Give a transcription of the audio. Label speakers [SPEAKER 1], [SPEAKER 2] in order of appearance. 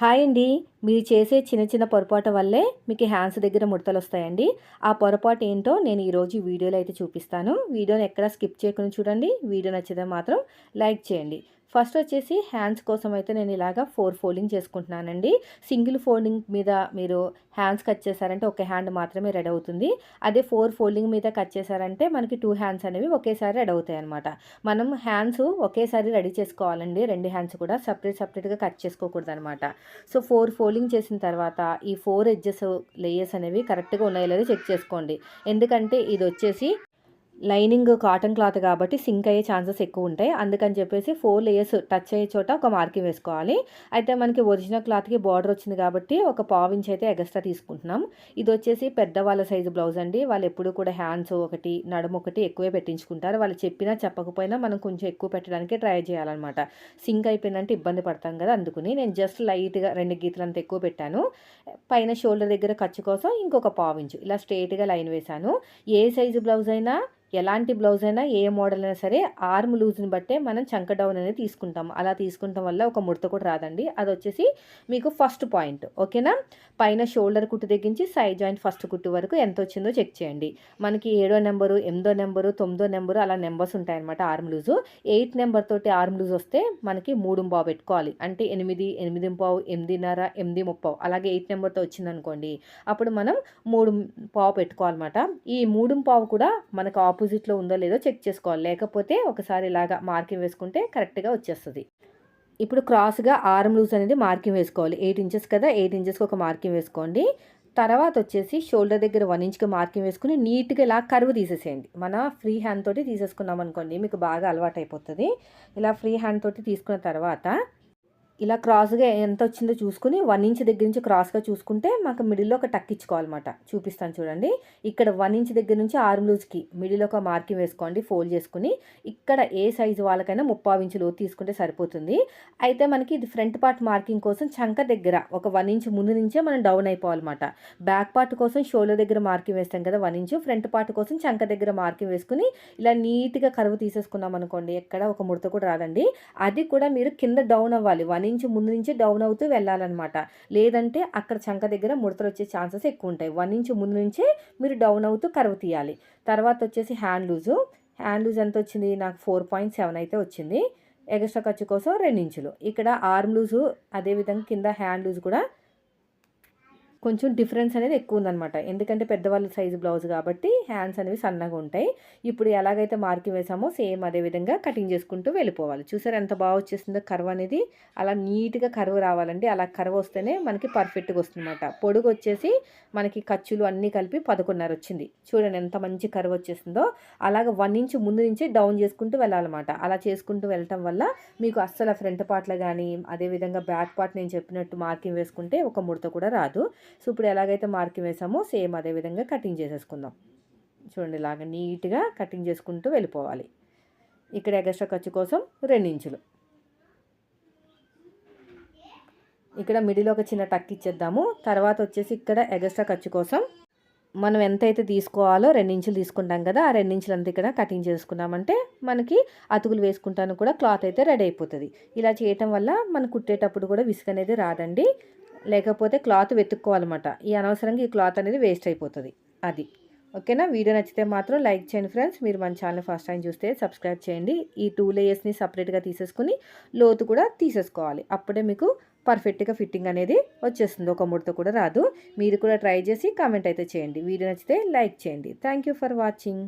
[SPEAKER 1] Hi అండి. మీరు చేసే చిన్న చిన్న పొరపాటు వల్లే మీకు హ్యాండ్స్ దగ్గర ముడతలు వస్తాయండి. ఆ పొరపాటు ఏంటో నేను ఈరోజు వీడియోలో అయితే చూపిస్తాను. వీడియోని ఎక్కడ స్కిప్ చేయకుండా చూడండి. వీడియో నచ్చితే మాత్రం లైక్ చేయండి. ఫస్ట్ వచ్చేసి హ్యాండ్స్ కోసం అయితే నేను ఇలాగా ఫోర్ ఫోల్డింగ్ చేసుకుంటున్నానండి. సింగిల్ ఫోల్డింగ్ మీద మీరు హ్యాండ్స్ కట్ చేశారంటే ఒక హ్యాండ్ మాత్రమే రెడీ అవుతుంది. అదే ఫోర్ ఫోల్డింగ్ మీద కట్ చేశారంటే మనకి టూ హ్యాండ్స్ అనేవి ఒకేసారి రెడీ అవుతాయి అనమాట మనం హ్యాండ్స్ ఒకేసారి రెడీ చేసుకోవాలండి. రెండు హ్యాండ్స్ కూడా సపరేట్ సపరేట్గా కట్ చేసుకోకూడదు అనమాట సో ఫోర్ ఫోల్డింగ్ చేసిన తర్వాత ఈ ఫోర్ ఎడ్జెస్ లేయర్స్ అనేవి కరెక్ట్గా ఉన్నాయో లేదో చెక్ చేసుకోండి. ఎందుకంటే ఇది వచ్చేసి లైనింగ్ కాటన్ క్లాత్ కాబట్టి సింక్ అయ్యే ఛాన్సెస్ ఎక్కువ ఉంటాయి. అందుకని చెప్పేసి ఫోర్ లేయర్స్ టచ్ అయ్యే చోట ఒక మార్కింగ్ వేసుకోవాలి. అయితే మనకి ఒరిజినల్ క్లాత్కి బార్డర్ వచ్చింది కాబట్టి ఒక పావు ఇంచ్ అయితే ఎగస్ట్రా తీసుకుంటున్నాం. ఇది వచ్చేసి పెద్దవాళ్ళ సైజు బ్లౌజ్ అండి. వాళ్ళు ఎప్పుడు కూడా హ్యాండ్స్ ఒకటి నడుము ఒకటి ఎక్కువే పెట్టించుకుంటారు. వాళ్ళు చెప్పినా చెప్పకపోయినా మనం కొంచెం ఎక్కువ పెట్టడానికి ట్రై చేయాలన్నమాట. సింక్ అయిపోయిందంటే ఇబ్బంది పడతాం కదా అందుకుని నేను జస్ట్ లైట్గా రెండు గీతలు అంత ఎక్కువ పెట్టాను. పైన షోల్డర్ దగ్గర ఖర్చు కోసం ఇంకొక పావు ఇంచు ఇలా స్ట్రైట్గా లైన్ వేశాను. ఏ సైజు బ్లౌజ్ అయినా ఎలాంటి బ్లౌజ్ అయినా ఏ మోడల్ అయినా సరే ఆర్మ్ లూజ్ని బట్టే మనం చంక డౌన్ అనేది తీసుకుంటాం. అలా తీసుకుంటాం వల్ల ఒక ముడత కూడా రాదండి. అది వచ్చేసి మీకు ఫస్ట్ పాయింట్ ఓకేనా? పైన షోల్డర్ కుట్టు తెగించి సైడ్ జాయింట్ ఫస్ట్ కుట్టు వరకు ఎంత వచ్చిందో చెక్ చేయండి. మనకి ఏడో నెంబరు ఎనిమిదో నెంబరు తొమ్మిదో నెంబరు అలా నెంబర్స్ ఉంటాయన్నమాట ఆర్మ్ లూజు. ఎయిట్ నెంబర్ తోటి ఆర్మ్ లూజ్ వస్తే మనకి మూడు పావు పెట్టుకోవాలి. అంటే ఎనిమిది ఎనిమిది పావు ఎనిమిదిన్నర ఎనిమిది ముప్పావు అలాగే ఎయిట్ నెంబర్తో వచ్చిందనుకోండి అప్పుడు మనం మూడు పావు పెట్టుకోవాలన్నమాట. ఈ మూడు పావు కూడా మనకు ఆపోజిట్లో ఉందో లేదో చెక్ చేసుకోవాలి. లేకపోతే ఒకసారి ఇలాగా మార్కింగ్ వేసుకుంటే కరెక్ట్గా వచ్చేస్తుంది. ఇప్పుడు క్రాస్గా ఆర్మ్ లూజ్ అనేది మార్కింగ్ వేసుకోవాలి. ఎయిట్ ఇంచెస్ కదా ఎయిట్ ఇంచెస్కి ఒక మార్కింగ్ వేసుకోండి. తర్వాత వచ్చేసి షోల్డర్ దగ్గర వన్ ఇంచ్కి మార్కింగ్ వేసుకుని నీట్గా ఇలా కరువు తీసేసేయండి. మన ఫ్రీ హ్యాండ్ తోటి తీసేసుకున్నాం అనుకోండి మీకు బాగా అలవాటు అయిపోతుంది ఇలా ఫ్రీ హ్యాండ్ తోటి తీసుకున్న తర్వాత ఇలా క్రాస్గా ఎంత వచ్చిందో చూసుకుని వన్ ఇంచ్ దగ్గర నుంచి క్రాస్గా చూసుకుంటే మాకు మిడిల్లో ఒక టక్ ఇచ్చుకోవాలన్నమాట. చూపిస్తాను చూడండి. ఇక్కడ వన్ ఇంచ్ దగ్గర నుంచి ఆర్మ్ లూజ్కి మిడిల్ ఒక మార్కింగ్ వేసుకోండి ఫోల్డ్ చేసుకుని. ఇక్కడ ఏ సైజు వాళ్ళకైనా ముప్పావు ఇంచు లోతు తీసుకుంటే సరిపోతుంది. అయితే మనకి ఇది ఫ్రంట్ పార్ట్ మార్కింగ్ కోసం చంక దగ్గర ఒక వన్ ఇంచ్ ముందు నుంచే మనం డౌన్ అయిపోవాలన్నమాట. బ్యాక్ పార్ట్ కోసం షోల్డర్ దగ్గర మార్కింగ్ వేస్తాం కదా వన్ ఇంచు. ఫ్రంట్ పార్ట్ కోసం చంక దగ్గర మార్కింగ్ వేసుకుని ఇలా నీట్గా కరువు తీసేసుకున్నాం అనుకోండి ఎక్కడ ఒక ముడత కూడా రాదండి. అది కూడా మీరు కింద డౌన్ అవ్వాలి. వన్ నుంచి ముందు నుంచి డౌన్ అవుతూ వెళ్ళాలన్నమాట. లేదంటే అక్కడ చంక దగ్గర ముడతలు వచ్చే ఛాన్సెస్ ఎక్కువ ఉంటాయి. వన్ ఇంచ్ ముందు నుంచే మీరు డౌన్ అవుతూ కరువు తీయాలి. తర్వాత వచ్చేసి హ్యాండ్ లూజు హ్యాండ్ లూజ్ ఎంత వచ్చింది? నాకు ఫోర్ పాయింట్ సెవెన్ అయితే వచ్చింది. ఎగస్ట్రా ఖర్చు కోసం రెండు ఇంచులు. ఇక్కడ ఆర్మ్ లూజు అదేవిధంగా కింద హ్యాండ్ లూజ్ కూడా కొంచెం డిఫరెన్స్ అనేది ఎక్కువ ఉందన్నమాట. ఎందుకంటే పెద్దవాళ్ళ సైజు బ్లౌజ్ కాబట్టి హ్యాండ్స్ అనేవి సన్నగా ఉంటాయి. ఇప్పుడు ఎలాగైతే మార్కింగ్ వేసామో సేమ్ అదే విధంగా కటింగ్ చేసుకుంటూ వెళ్ళిపోవాలి. చూసారు ఎంత బాగా వచ్చేసిందో కర్వ్ అనేది. అలా నీట్గా కర్వ్ రావాలండి. అలా కర్వ్ వస్తేనే మనకి పర్ఫెక్ట్గా వస్తుందన్నమాట. పొడుగు వచ్చేసి మనకి ఖర్చులు అన్నీ కలిపి పదకొండున్నర వచ్చింది. చూడండి ఎంత మంచి కర్వ్ వచ్చేసిందో అలాగ వన్ ఇంచ్ ముందు నుంచి డౌన్ చేసుకుంటూ వెళ్ళాలన్నమాట. అలా చేసుకుంటూ వెళ్ళటం వల్ల మీకు అస్సలు ఫ్రంట్ పార్ట్లో కానీ అదేవిధంగా బ్యాక్ పార్ట్ నేను చెప్పినట్టు మార్కింగ్ వేసుకుంటే ఒక ముడత కూడా రాదు. సో ఇప్పుడు ఎలాగైతే మార్కింగ్ వేసామో సేమ్ అదే విధంగా కటింగ్ చేసేసుకుందాం. చూడండి ఇలాగ నీట్గా కటింగ్ చేసుకుంటూ వెళ్ళిపోవాలి. ఇక్కడ ఎగస్ట్రా ఖర్చు కోసం రెండించులు. ఇక్కడ మిడిల్ ఒక చిన్న టక్ ఇచ్చేద్దాము. తర్వాత వచ్చేసి ఇక్కడ ఎగస్ట్రా ఖర్చు కోసం మనం ఎంతైతే తీసుకోవాలో రెండించులు తీసుకుంటాం కదా ఆ రెండించులంతా అంతా ఇక్కడ కటింగ్ చేసుకున్నామంటే మనకి అతుకులు వేసుకుంటాను కూడా క్లాత్ అయితే రెడీ అయిపోతుంది. ఇలా చేయటం వల్ల మనం కుట్టేటప్పుడు కూడా విసుగు అనేది రాదండి. లేకపోతే క్లాత్ వెతుక్కోవాలన్నమాట. ఈ అనవసరంగా ఈ క్లాత్ అనేది వేస్ట్ అయిపోతుంది. అది. ఓకేనా? వీడియో నచ్చితే మాత్రం లైక్ చేయండి ఫ్రెండ్స్. మీరు మన ఛానల్ ఫస్ట్ టైం చూస్తే సబ్స్క్రైబ్ చేయండి. ఈ టూ లేయర్స్ని సపరేట్గా తీసేసుకుని లోతు కూడా తీసేసుకోవాలి. అప్పుడే మీకు పర్ఫెక్ట్గా ఫిట్టింగ్ అనేది వచ్చేస్తుంది. ఒక ముడత కూడా రాదు. మీరు కూడా ట్రై చేసి కామెంట్ అయితే చేయండి. వీడియో నచ్చితే లైక్ చేయండి. Thank for watching.